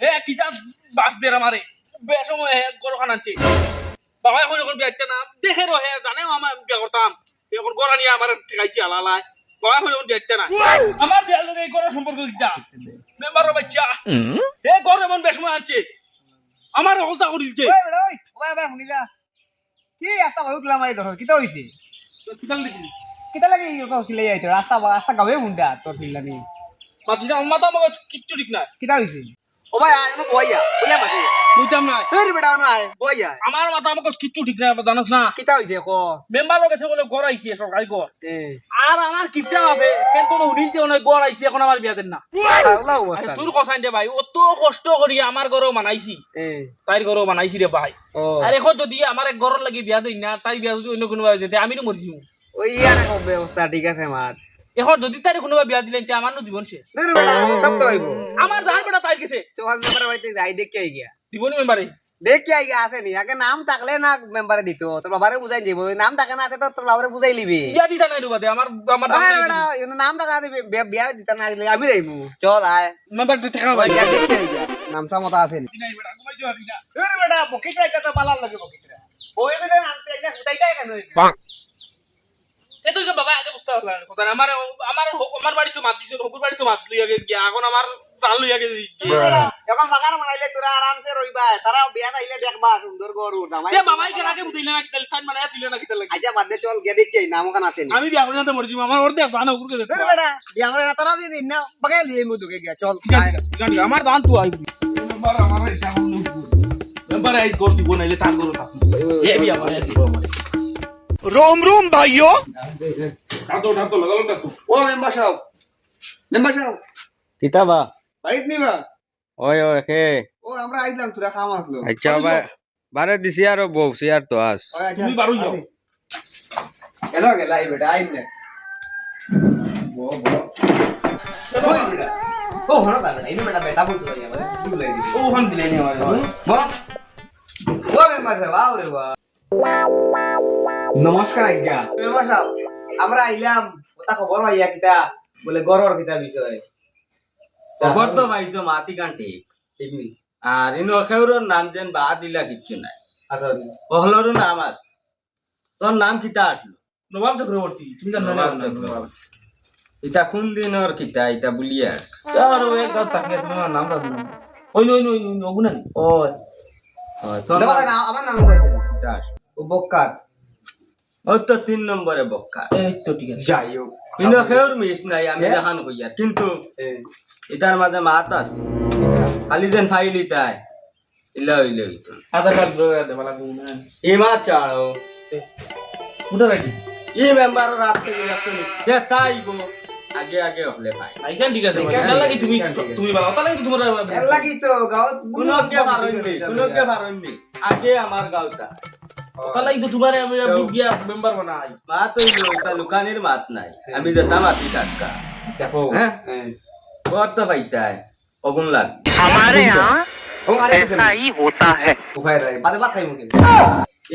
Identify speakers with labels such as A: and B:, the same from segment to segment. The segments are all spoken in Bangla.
A: হে কিটা বাস দের আমারে বেসময় হে গরো খানাচ্ছে বাবা এখন এখন বিয়াইতে না দেখে রো হে জানে আমার বিয়া করতাম এখন গড়া নিয়ে আমার ঠেকাইছি আলালায় বাবা এখন এখন বিয়াইতে না আমার বিয়ার লগে এই গড়ার সম্পর্ক কিটা মেম্বারের বাচ্চা। হে এমন বেসময় আছে আমার হলতা
B: ওই ভাই শুনিলা? কি একটা কই গলা মারি ধর কিতা হইছে কিতা লাগে এই কথা সিলাই আইতো রাস্তা রাস্তা গাবে মুন্ডা তোর সিলানি
A: মাঝে মাথা মগজ কিচ্ছু ঠিক নাই।
B: কিতা হইছে ও ভাই আয় এনো বইয়া বইয়া মাঝে
A: বুঝতাম না
B: তোর বেটা না আয় বইয়া
A: আমার মাথা মগজ কিচ্ছু ঠিক নাই জানাস না?
B: কিতা হইছে ক?
A: মেম্বারের কাছে বলে গড় আইছে সরকারি গড়। আর আমার কিপটা হবে কেন তো হুনিলতে অনেক গড় আইছে এখন আমার বিয়া দেন না।
B: আল্লাহ
A: তোর দে ভাই অত কষ্ট করি আমার ঘরেও বানাইছি।
B: এ।
A: তাইর ঘরেও বানাইছি রে ভাই। আর এখন যদি আমার এক ঘরের লাগি বিয়া দিই না তাই বিয়া যদি অন্য যেতে আমি তো মরিছি
B: ওই ইয়ার ব্যবস্থা ঠিক আছে মার
A: এখন যদি তাই কোনোবা বিয়া দিলেন তে আমার জীবন শেষ।
B: সব তো হইব।
A: আমার জান বেটা তাই গেছে।
B: চৌহাল মেম্বার বাড়িতে যাই দেখে আই গিয়া।
A: জীবনী মেম্বারে
B: দেখে আই গিয়া আছে নি। আগে নাম থাকলে না মেম্বারে দিত। তোর বাবারে বুঝাই দিব। নাম থাকে না তো তোর বাবারে বুঝাই লিবি।
A: বিয়া দিতা নাই ডুবাতে আমার আমার
B: নাম থাকা আছে বিয়া দিতা না আমি যাইমু চল আয়।
A: মেম্বার ঠেকা ভাই
B: দেখে আই গিয়া। নাম সামতা আছে নি।
A: নাই বেটা ঘুমাই
B: তোর বেটা এটা তো লাগে বকিতরা। ওই বেটা আনতে এটা হুদাই যায় কেন
A: এ তো যে বাবা এটা বুঝতে পারলাম কথা। আমার আমার আমার বাড়ি তো মাত দিছিল হকুর বাড়ি তো মাত লইয়া গিয়া। এখন আমার জাল লইয়া গেছে।
B: এখন মানাইলে তোরা আরামসে রইবা। তারা বিয়া আইলে দেখবা সুন্দর গরু নামাই
A: এ বাবাই কেন আগে বুঝাইলে না কিতাল টাইম মানে তুইলে না কিতাল লাগে
B: আইজা বাদে চল গে দেখি নাম ওখানে আছে নি।
A: আমি বিয়া করে জানতে মরছি আমার ওর দেখ জানা
B: বেটা বিয়া করে না তারা দিন না। বাগাই লিয়ে মু দুকে গিয়া চল।
A: আমার দান তো আইবি। মেম্বার আমার এটা মেম্বার আই কর দিব নাইলে তার করো এ বিয়া দিব আমার। রোম রোম ভাইও
B: ও মেম্বার সাহেব। মেম্বার সাহেব।
C: কিতা বা।
B: বাড়িত নিবা
C: ওই ওই কে
B: ও আমরা আইলাম তোরা খাম আসলো।
C: আচ্ছা ভাই বারে দিছি আর বউ সিয়ার তো আস
B: আচ্ছা,
A: তুমি বারুই যাও।
B: এলো গে লাই বেটা আইন না বো বো। ওই বেটা। ও হন দা বেটা ইনি বেটা বেটা বলতো ভাই আমারে দিলাই দি
A: ও হন দিলাই নি আমারে
B: বো। বো মেম্বার সাহেব আও রে বা নমস্কার আজ্ঞা। মেম্বার সাহেব আমরা আইলাম ওটা খবর ভাইয়া কিতা বলে গরর কিতা বিষয়।
D: খবর তো পাইছো মাতি কান ঠিক
B: ঠিক নি
D: আর ইনো খেউরর নাম যেন বা দিলা কিচ্ছু নাই।
B: আচ্ছা।
D: পহলরও নাম আস তোর নাম কিতা আসলো?
A: নবাব চক্রবর্তী তুমি জানো
D: নবাব চক্রবর্তী। ইটা কোন দিনর কিতা ইটা বুলিয়া
A: আর ও এক গাত তাকিয়ে তুমি নাম দাও ওই নই নই নই নগুনা নি
B: ও
D: তোর
B: দাদা
D: নাম
B: না আমার নাম কইছে
D: কিতা আসলো?
B: ও বক্কাত
D: ওই তো তিন নম্বরে বক্কা।
A: এই তো ঠিক আছে।
B: যাই হোক
D: ইনো খেউর মিস নাই আমি
B: এ?
D: দেখান কইয়ার কিন্তু
B: এ,
D: ইটার মাঝে মাত আস। খালি যেন ফাইল ইটাই ইলা হইলে হইতো
A: আধার কার্ড রয়ে দেবা লাগবে না।
D: ই মা চাড়ো
A: কোথা রাখি
D: ই মেম্বার রাত থেকে যাচ্ছে যে তাই গো। আগে আগে হলে ভাই।
A: আইকান ঠিক আছে? ভাই লাগি তুমি তুমি বাবা তাহলে তোমার
B: এল্লা কি তো গাঁৱত
D: কোনো কে পারইনি কোনো কে পারইনি আগে আমার গাঁওটা।
A: তাহলে তো তোমার আমি বুক গিয়া মেম্বার বানাই
D: মাত হইলো এটা লুকানির মাত নাই আমি যেতাম আতি টাটকা
B: দেখো
D: হ্যাঁ?
B: হ্যাঁ
D: কত পাইতাই অগুন লাগ
E: हमारे यहाँ
B: ও আরে
E: ऐसा ही होता है
B: উপায় নাই বাদে ভাত খাই মুখে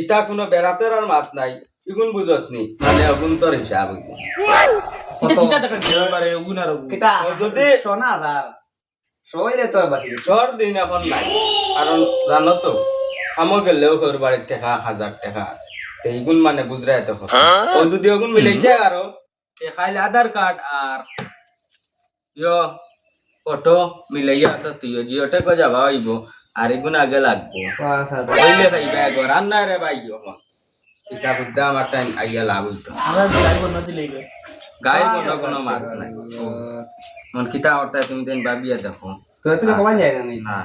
D: এটা কোনো বেড়াচেরার মাত নাই ইগুন বুঝস নি মানে অগুন তোর হিসাব হইছে
A: এটা কিটা দেখা দিতে পারে উনার
B: কিতা
D: ও যদি
B: সোনা দার সইলে তো বাকি
D: ঝড় দিন এখন নাই কারণ জানো তো আমার গেলেও তোর বাড়ির টাকা হাজার টাকা আছে। তো এইগুন মানে বুঝরাই তখন ও যদি ওগুন মিলাই যায় আরও এ খাইলে আধার কার্ড আর ইয়ো ফটো মিলাইয়া তো তুই জিওটে কো যাবা হইব আর এগুন আগে লাগবো। হইলে খাইবা একবার আর না রে ভাই এখন এটা বুদ্ধা আমার টাইম আইয়া লাভ হইতো।
A: আমরা
D: গায়ের কোনো কোনো মাত নাই। মন কিতা অর্থাৎ তুমি তেন ভাবিয়া দেখো
B: তো তুমি কমান যায় না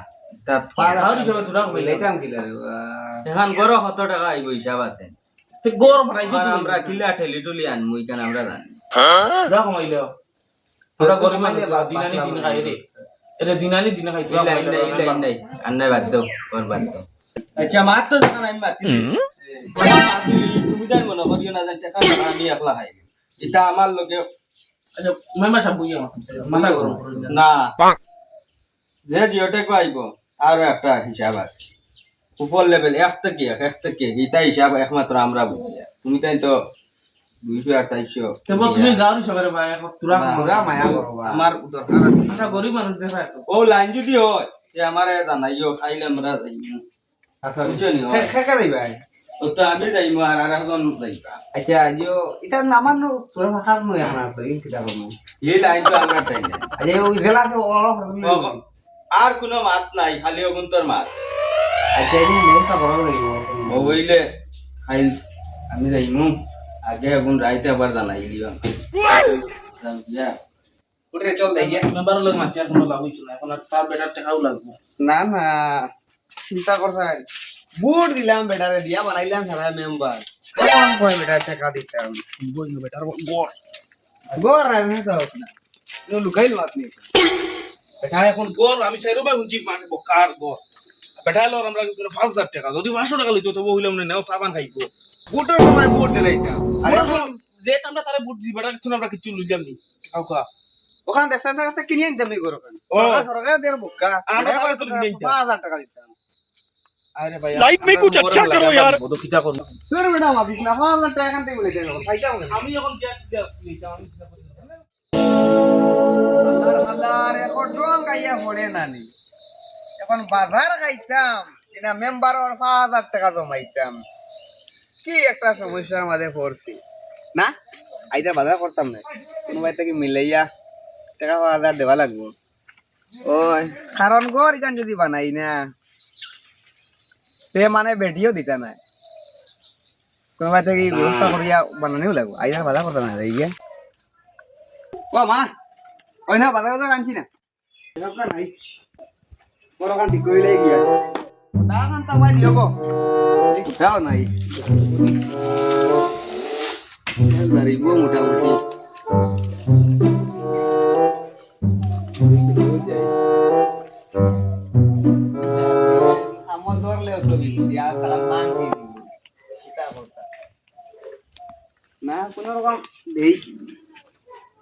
D: এখন গরো কত টাকা আইব হিসাব আছে।
A: তে গরম
D: আমরা কিলা ঠেলি টুলি আনমু ইখান আমরা জানি?
A: তোরা কমাইলে গরিব দিনানি দিন খাই রে এটা দিনানি দিন খাই
D: আন্নাই বাদ দাও ওর বাদ দাও আচ্ছা মাত তো যখন আমি মাতি তুমি তাই মনে করিও না জানি টাকা টাকা আমি একলা খাই এটা আমার লোকে
A: আচ্ছা মেম্বার সাহেব বুঝিয়া মাথা গরম
D: না। যে জিওটে কো আইব আর একটা হিসাব আছে। উপর লেভেল এক থেকে এক এক থেকে এক। ইটা হিসাব একমাত্র আমরা বুঝি। তুমি তাই তো দুইশো আর চারশো
A: তুমি গাঁর হিসাবে ভাই তোরা
B: পুরা মায়া
D: আমার দরকার আছে।
A: গরিব মানুষ দেখা
D: ও লাইন যদি হয় যে আমারে জানাইও খাইলে আমরা যাইমু।
B: আচ্ছা
D: বুঝছ নি?
B: খে- খে- খে দিবা?
D: তো আমি যাইমু আর আর একজন যাইবা।
B: আচ্ছা আজিও এটা নামান তোর ভাষা নয় এখন আর তো
D: এই লাইন তো আমরা তাই না
B: আচ্ছা ওই জেলা ওরা
D: ও- আর কোনো মাত নাই খালি ওগুন তোর মাত।
B: আচ্ছা এই ব্যবস্থা করা লাগিব
D: ও বইলে খাইল আমি যাইমু। আগে এখন রাইতে আবার জানাই
B: ওরে চল দেই গিয়া।
A: মেম্বারের লোক মাঝে আর কোনো লাভ হইছে না এখন আর তার বেটার টাকাও লাগবে।
B: না না চিন্তা করছেন বুট দিলাম বেটারে দিয়া বানাইলাম সারা মেম্বার কোন কয় বেটা টাকা দিতাম।
A: বইল বেটার গড়
B: না তো তো লুকাইল মাত নেই।
A: বেটা এখন গড় আমি চাইরো ভাই হুঁচি মানে বকার গড় বেটা এলো আমরা কিছু পাঁচ হাজার টাকা যদি পাঁচশো টাকা লইতো তবু হইলাম না নেও সাবান খাইবো
B: বুটের সময় বুট দিলাইতাম আরে
A: যে আমরা তারা বুট দিই বেটা কিছু আমরা কিছু লইলাম নি খাও খা
B: ওখান দেশান কাছে কিনে আনতাম নি গোর ওখান
A: ও।
B: সরকার দের বুকা
A: আমরা কাছে তো কিনে আনতাম।
B: 5000 টাকা দিতাম
A: আরে ভাই
E: लाइफ में कुछ अच्छा करो यार
A: বড় কিটা করব
B: তোর বেটা মাদিস না 5000 টাকা এখান থেকে বলে দেন খাইতাম না
A: আমি এখন গ্যাস গ্যাস লইতাম
B: এখন এখন বাজার গাইতাম এটা মেম্বারের পাঁচ হাজার টাকা জমাইতাম। কি একটা সমস্যার মাঝে পড়ছি। না আইতা বাজার করতাম না। কোনোবাই থেকে মিলাইয়া টাকা পাঁচ হাজার দেওয়া লাগবো। ওই কারণ গর ইখান যদি বানাই না তে মানে বেটিও দিতা নাই। কোনোবাই থেকে ব্যবস্থা করিয়া বানানিও লাগবো। আইতা বাজার করতাম না ও মা ওই না বাজার বাজার আনছি না এরকম নাই বড় কান ঠিক করিলে গিয়া দা কান তা মাই দিও গো এই কোথাও নাই দাঁড়িব মোটামুটি আমার ধরলেও তো দিয়া তারা মান দিয়ে দিব কিতা করতা না কোনো রকম দেই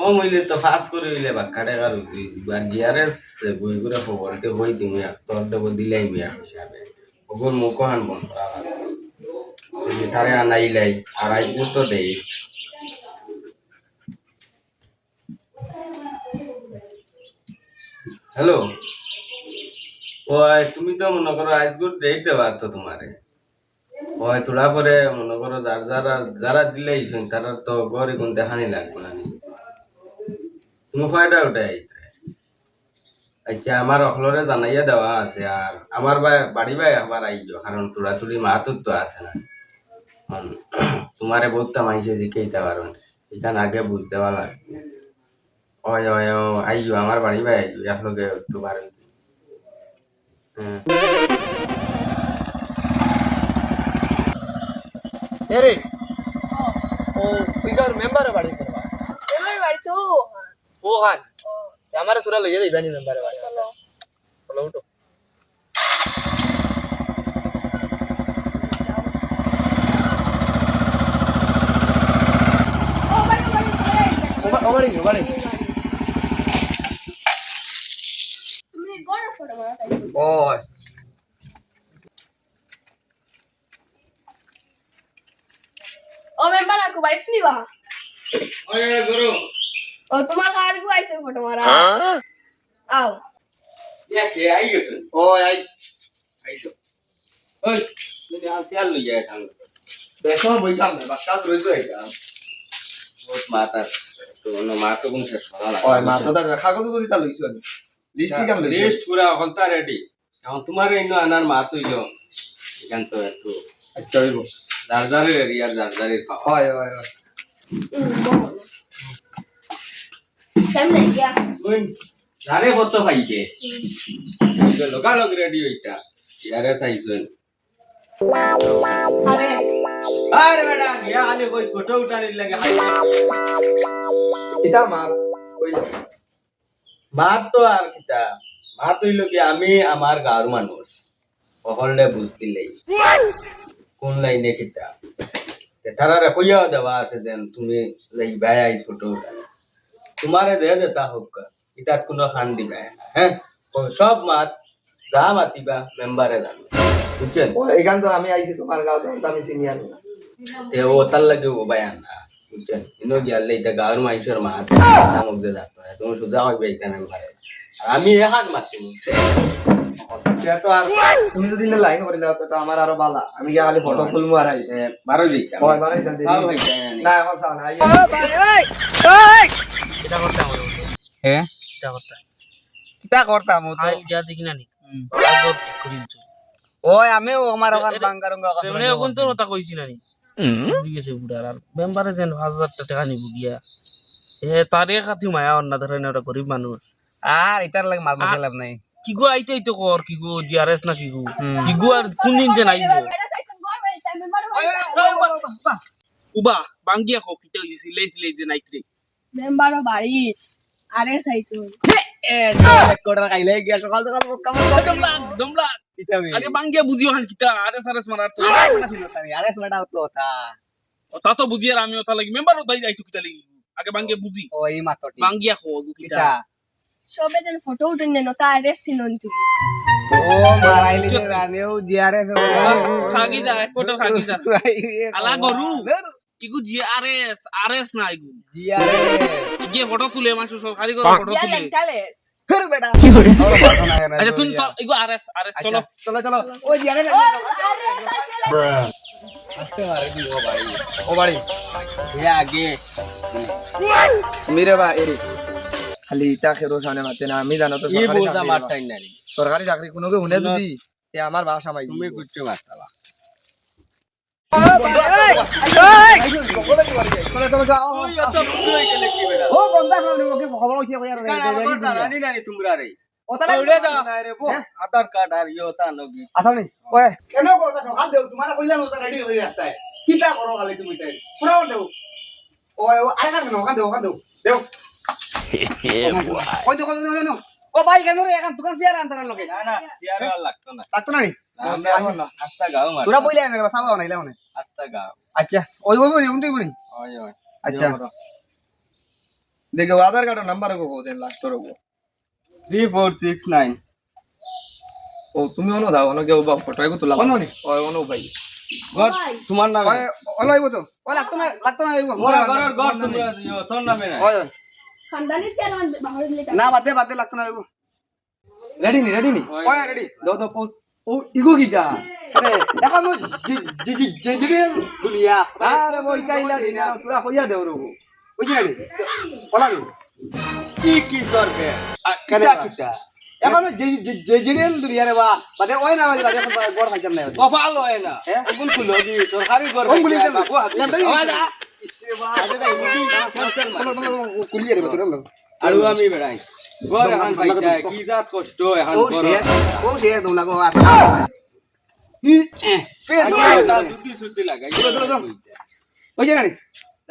D: কম তো ফাঁস করে হইলে বাক্কা টাকা বা গিয়ারেস বই করে খবরতে হই তুমি তোর দেব দিলাই মিয়া হিসাবে। ওগুর মুখ হান বন্ধ তারে আনাইলাই আর আইবো তো ডেট হ্যালো? ওই, তুমি তো মনে করো আজগুর ডেট দেওয়া তো তোমারে। ওই, তোরা পরে মনে করো যার যারা যারা দিলে তারা তো গড়ে দেখানি লাগবে না। মুখাইটা ওটা আচ্ছা আমার অখলরে জানাইয়া দেওয়া আছে আর আমার বাড়ি ভাই আবার আইজ কারণ তোরা তুলি মাহাতুর তো আছে না তোমারে বহুত যে জিকেইতে পারো এখান আগে বুঝতে পারা ওই ওই আইজো আমার বাড়ি ভাই আইজো একলগে তোমার
B: এরে ও কুইকার মেম্বার বাড়ি করবা
F: বাড়ি তো
B: ও হান আমার তোরা লইয়া দিবানি মেম্বার বাড়ি চলো উঠো
F: ও বাড়ি বাড়ি
B: ওবাড়ি ওবাড়ি
F: তাই
B: ওই
F: ও মেম্বার আকু বাড়িতে নিবা
D: ওই ওই গুরু
F: ও তোমার কার গু আইছে ফটো মারা? আও।
D: ইয়া কে আই গেছে?
B: ওই আইস
D: আইছো। ওই তুমি আর সিয়াল লই যায়
B: দেখো বইলাম না বাসা রইতো এটা
D: বহুত মাতার তো অন্য মা তো কোন শেষ লাগে
B: ওই মা তো তার কাগজ করি তা লইছো আমি লিস্ট কেন লইছো?
D: লিস্ট পুরা হলতা রেডি এখন তোমার ইনো আনার মা তো ইলো এখান তো একটু
B: আচ্ছা হইব।
D: জারজারের এরিয়ার জারজারের
B: হয় হয় হয়।
D: জানে কত খাইকে লোকালক রেডি হইতা। ইয়ারে চাইছেন
F: আরে।
D: বেটা গিয়া খালি কই ফটো উঠানির লাগে
B: কিতা মা
D: মাত তো আর কিতা। মাত হইল কি আমি আমার গাঁর মানুষ সকলে বুঝতে লাই। কোন লাইনে কিতা? তে তারারে কইয়াও দেওয়া আছে যেন তুমি ভাই আই ছোট তোমারে দে যেতা হোক ইতাত কোনো খান দিবা না, হ্যাঁ সব মাত যা মাতিবা মেম্বারে জানবে। বুঝছেন?
B: এখান তো আমি আইছি তোমার গাঁও তো আমি সিনিয়র
D: তে ও তার লাগে ও বায়ান না। বুঝছেন? ইনো গিয়ালে এটা গাঁর মানুষের মাত। নামক দে যাত না তুমি সুজা হইবে এটা মেম্বারে। আর আমি এহান মাতি
B: তো আর তুমি যদি লাইন করে তো আমার আরও বালা। আমি গিয়ে খালি ফটো তুলমু আর আই
D: বারো হইছে
B: না এখন না
A: এটা করতে আমার
B: হ্যাঁ
A: এটা করতে
B: কিতা করতাম ও তো
A: আইল গিয়া দেখি না নি আজব ঠিক করি দিছো
B: ওই আমিও আমার ওখান বাঙ্গারঙ্গা
A: তেমনি এখন তোর কথা কইছি না নি বুঝি গেছে বুড়ার আর মেম্বারে যেন হাজার টাকা নিব গিয়া এ তারে খাতি মায়া অন্য ধরেন ওটা গরিব মানুষ
B: আর এটার লাগে মাল মাথা লাভ নাই
A: কি গো আইতে আইতে কর কি গো জিআরএস না কি গো কি গো আর কোন দিন যে নাইব উবা বাঙ্গিয়া খো কিতে হইছে সিলাই সিলাই যে নাইত রে
F: মেম্বার বাড়ির আরে চাইছো
A: আগে বাঙ্গিয়া বুঝিও হান কিতা আরএস আরএস মারার তো
B: আরে বেটা তো তা
A: ও তা তো বুঝি আর আমি ওটা লাগি। মেম্বার বাই যাইতো কিতা লাগি। আগে বাঙ্গিয়া বুঝি
B: ওই মাতটি।
A: বাঙ্গিয়া গো কিতা।
F: সবে যেন ফটো উঠে নেন তা আরে চিনন তুমি।
B: ও মারাইলি যে রানেও জিয়ারে
A: খাগি যায় ফটো খাগি যায় আলা গরু ইগু জিআরএস আরএস না ইগু।
B: জিয়ারে
A: ইগে ফটো তুলে মানুষ সরকারি করে ফটো তুলে।
F: লেন্টালেস
B: ফির বেটা।
A: আচ্ছা তুমি তো ইগু আরএস আরএস চলো।
B: চলো চলো। ও জিয়ারে ও বাড়ি
D: এ আগে।
B: মিরে বা এরি। খালি ইটা খেরো সামনে মাতে না আমি জানো তো সরকারি চাকরি। সরকারি কোনো কে হুনে যদি এ আমার বাসা মাই
D: তুমি কুচ্ছু মারতালা। আধার কার্ড আর ইয়ে তা নগি
B: আসানি ওয়ে কেন কথা সকাল দেও তোমার কইলা নতা রেডি হয়ে আসছে কিটা করো খালি তুমি তাই পুরাও দেও ওই ও আরে কান ওখান দেও ওখান দেও দেও ওই দেখো দেখো দেখো। ও ভাই কেন রে এখন দোকান ফিয়ার আনতার লগে।
D: না না ইয়ার আর লাগতো না।
B: লাগতো না নি?
D: আস্তা গাও মার
B: তোরা বইলা না সাবা না ইলাও না
D: আস্তা গাও।
B: আচ্ছা ওই ওই ওই উনতে বনি
D: ওই ওই।
B: আচ্ছা। দেখো আধার কার্ডের নাম্বার গো কোজেন লাস্ট রগো
D: 3469
B: ও তুমি অনো দাও অনো কেউ বা ফটো এগো তোলা অনো নি? ওই অনো ভাই।
D: গড তোমার নামে।
B: ওই অনো আইবো তো ও লাগতো না লাগতো না। আইবো
D: মোরা তোমরা ইয়ে, তোর নামে না
B: ওই। না বাদে বাদে লাগতো না রেডি নি রেডি নি?
D: ওই।
B: রেডি দাও পো ও ইগো গিতা আরে এখন জি জি জি জি জি দুনিয়া আরে ওই কাইলা দিনা তোরা কইয়া দেও রগো বুঝি না নি? ওলা
D: কি কি করবে
B: কেনে
D: কিটা? কিটা?
B: এখন যে যে জিনিস দুনিয়া রে বা। বাদে ওই না বাদে এখন গড় খাইতাম না
D: কপাল হয় না।
B: হ্যাঁ?
D: ওগুন খুলো কি সরকারি করবে
B: কোন গুলি
D: হাত
B: জানতে
D: ইসরে না এখন পাইতা কি জাত কষ্ট এখন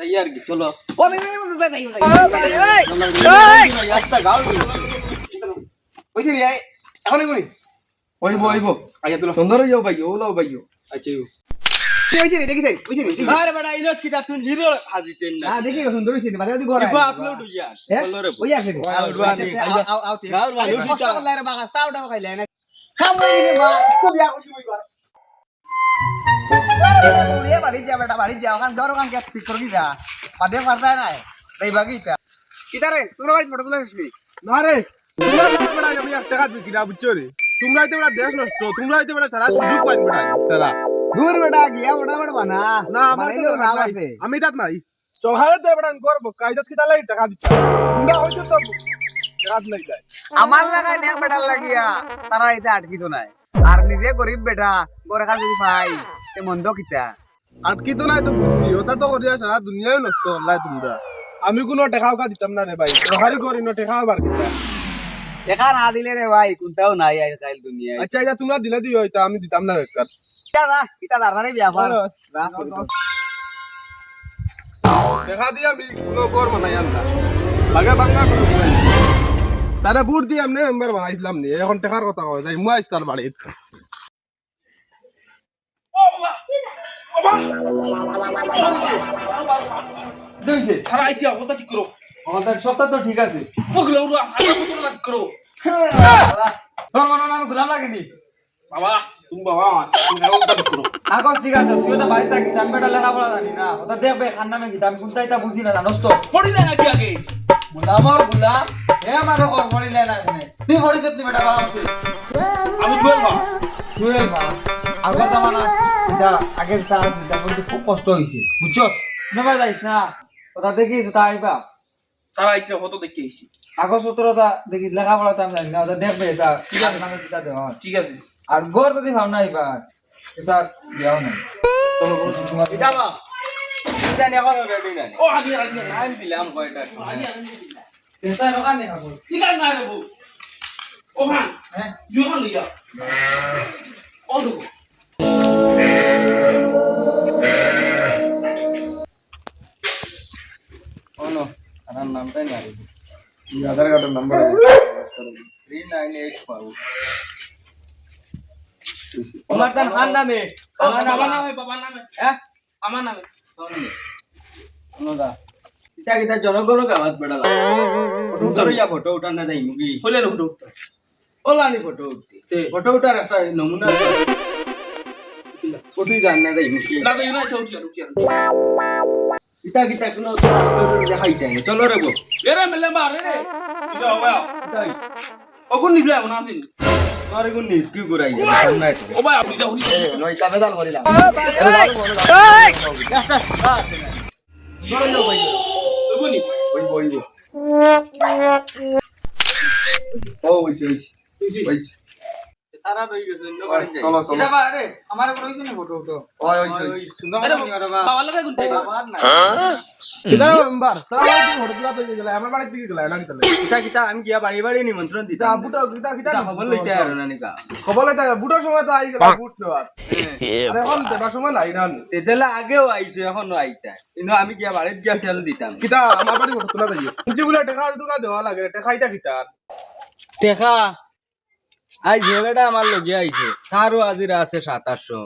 D: ইয়ার কি চলো
B: এখন ওইবো ওইবো আচ্ছা তুলো সুন্দর হইও ভাই ও লাও ভাইও
D: আচ্ছা
B: কি হইছে রে দেখি যাই ওই যে
D: আরে বেড়া ইনত কি তা তুই হিরো হাজিতেন না
B: না দেখি সুন্দর হইছে বাদে দি ঘর
D: ইবা আপলোড হইয়া চলো রে
B: ওই আছে আও আও তে
D: গাঁর মানুষ
B: কষ্ট করলে রে বাগা সাউডা খাইলে না খাও কি বা তো বিয়া করছি মই বার আরে বাড়ি যা বেটা বাড়ি যা ওখান ঘর ওখান কে ঠিক করে যা বাদে পারতা না তাই বাগিটা কিতারে তোর বাড়ি ফটো তুলে আসলি?
G: না রে তোমরা তো আমি এক টাকা বিক্রি না বুঝছ রে? তোমরা হইতে বেড়া দেশ নষ্ট তোমরা সারা সুযোগ পাইন তারা
B: দূর বেটা গিয়া বড় বড় বানা
G: না আমার তো
B: আছে
G: আমি তাত নাই সহারে তো বেড়া করব কাইদত কি তালাই টাকা দিচ্ছ তোমরা হইতে তো টাকা দিলাই যায়
B: আমার লাগাই নেক বেটার লাগিয়া তারা এটা আটকিত নাই আর নিজে গরিব বেটা গোরে যদি পাই তে মন্দ কিতা
G: আটকি তো নাই তো বুঝছি ওটা তো করিয়া সারা দুনিয়ায় নষ্ট করলাই তোমরা আমি কোনো টাকাও কা দিতাম না রে ভাই সহারি করি না টাকাও বার কিতা
B: দেখা না দিলে রে ভাই কোনটাও নাই আজকাল দুনিয়ায়
G: আচ্ছা এটা তোমরা দিলে দিও এটা আমি দিতাম না বেকার
B: না ইটা দাঁড়ারে ব্যাপার। রাখ
G: দেখা দিয়ে আমি কোনো গর বানাই বাঙ্গা বানাই তারা বুট দিয়ে আমি মেম্বার বানাইছিলাম নি এখন টাকার কথা কয় যাই মই তার বাড়িত।
A: আইতিয়া কথা ঠিক করো?
D: আমাদের সপ্তাহ তো ঠিক আছে।
A: ওগুলো করো। বাবা। তুমি বাবা আমার তুমি ঠিক করো
D: আগর ঠিক আছে তুই তো বাড়িতে থাকিস আমি বেটা লেখাপড়া জানি না ওটা দেখবে খান নামে কি আমি কোনটা এটা বুঝি না জানোস তো
A: পড়ি যায় নাকি আগে
D: গোলামর গোলাম হে আমার কর মরিলে না এখানে তুই মরিস তুই বেটা বাবা তুই
A: আমি টুয়েলভ
D: টুয়েলভ আগর জামানা এটা আগে তা আছে এটা বলতে খুব কষ্ট হয়েছে বুঝছ নেবার যাইস না ওটা দেখিস ওটা আইবা
A: তারা আইতিয়া কত দেখে এসেছি
D: আগর সতেরোটা দেখি লেখাপড়া তো আমি জানি না ওটা দেখবে এটা ঠিক আছে
A: ঠিক আছে
D: আর গড় যদি ভাব না এবার এটা বিয়াও নাই। নামটাই না
B: আধার কার্ডের number
D: three nine eight five. তোমার তার নামে।
A: আমার নামে বাবার নামে।
D: হ্যাঁ?
A: আমার নামে।
D: অনুদা কিতা কিতা জনগণ গাওয়াত বেড়ালা ফটো ইয়া ফটো উঠান না যাই মুগি।
A: হলে না হুটো
D: ওলানি ফটো উঠতে। ফটো উঠার একটা নমুনা ফটো জান না যাই মুগি।
A: না তো ইউনাইটেড উঠি আর উঠি আর
D: কিতা কিতা কোনো দেখাই যায় না। চলো রে গো
A: এরে মেলে মারে রে। নিছলে মনে আসেনি।
D: তোমার কোন নিস কি করাই সামনে
A: ও ভাই আপনি যাও
B: নয়টা বেদাল করিলাম।
A: ওগুনি
B: ওই! বইব ও ওইছে ওইছে ওইছে।
D: তারা রই গেছে অন্য
B: ওই,
D: বাড়ি যাই
B: চলো, চলো।
D: এটা বা আমার কোন হইছে না ফটো তো
B: ওই
D: সুন্দর
A: আরে
D: নি
A: বাবা লাগে গুনতে
D: বাবার না। আমি গিয়া বাড়ি বাড়ি নিমন্ত্রণ
G: বুটা কিতা কিতা
D: খবর লইতে আর
G: খবর লইতে বুটার সময় তো আই গেলা বুট এখন দেবার সময় নাই না।
D: তেজেলা আগেও আইছে এখনও আইতা কিন্তু আমি গিয়া গিয়া তেল দিতাম।
G: কিতা আমার বাড়ি হঠাৎ তুলা যাই যেগুলা টেকা দুকা দেওয়া লাগে টেকা ইতা কিতা?
D: টেকা? আই জেলেটা আমার লগে আইছে। তারও আজিরা আছে সাতাশশো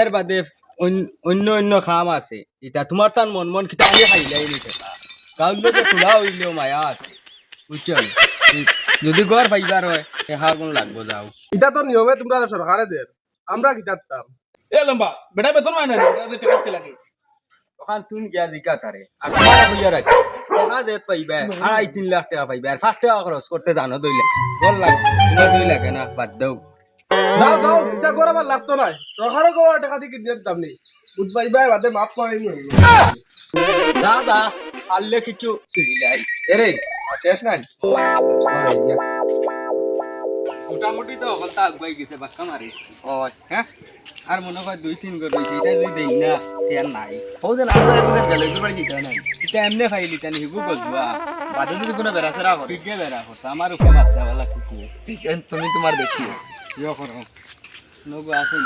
D: এর বাদে অন্য- অন্য খাম আছে। ইতা তোমার তার মন মন কিতা আমি খাইলাই নি লোকে খোলা হইলেও মায়া আছে। বুঝছ যদি ঘর পাইবার হয় কোন লাগবো যাও।
G: এটা তো নিয়মে তোমরা সরকারে দের আমরা কিতা তাম
A: এ লম্বা বেটা বেতন না এটা টিকাতে লাগে।
D: ওখান তুমি গিয়া দিকা তারে আর তোমার হইয়া রাখি টাকা পাইবে আড়াই তিন লাখ টাকা পাইবে আর পাঁচ টাকা খরচ করতে জানো দইলে বল লাগে তোমার দুই লাগে না বাদ দাও।
G: যাও যাও এটা করে আমার লাগতো নাই। সরকারে গোয়া টাকা দিয়ে কিনে নেই বুধ ভাই বাদে মাপ পাই
D: দাদা পারলে কিছু
B: এরে শেষ নাই।
D: মোটামুটি তো আগুয়াই গেছে বাক্কা মারি হ্যাঁ আর মনে হয় দুই তিন করে রয়েছে এটা যদি দেই না তেয়ার নাই।
B: ও যে না এখন গেলে তো বাড়ি কিতা নাই।
D: এটা এমনি ফাইলি তেন হিবু গজবা
B: বাদে যদি কোনো বেরাসেরা করে
D: ঠিকই বেড়া করতা আমার উপরে মাত্রা
B: তুমি তোমার দেখি
D: ইয়ে করো নগু আসেন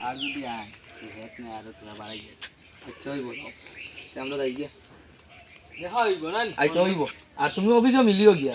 D: আর যদি আয় হেট না আর তোরা বাড়াই গে
B: আচ্ছা হইব আমরা যাই গিয়া
D: দেখা হইব না
B: আচ্ছা হইব আর তুমি অফিসে মিলিও গিয়া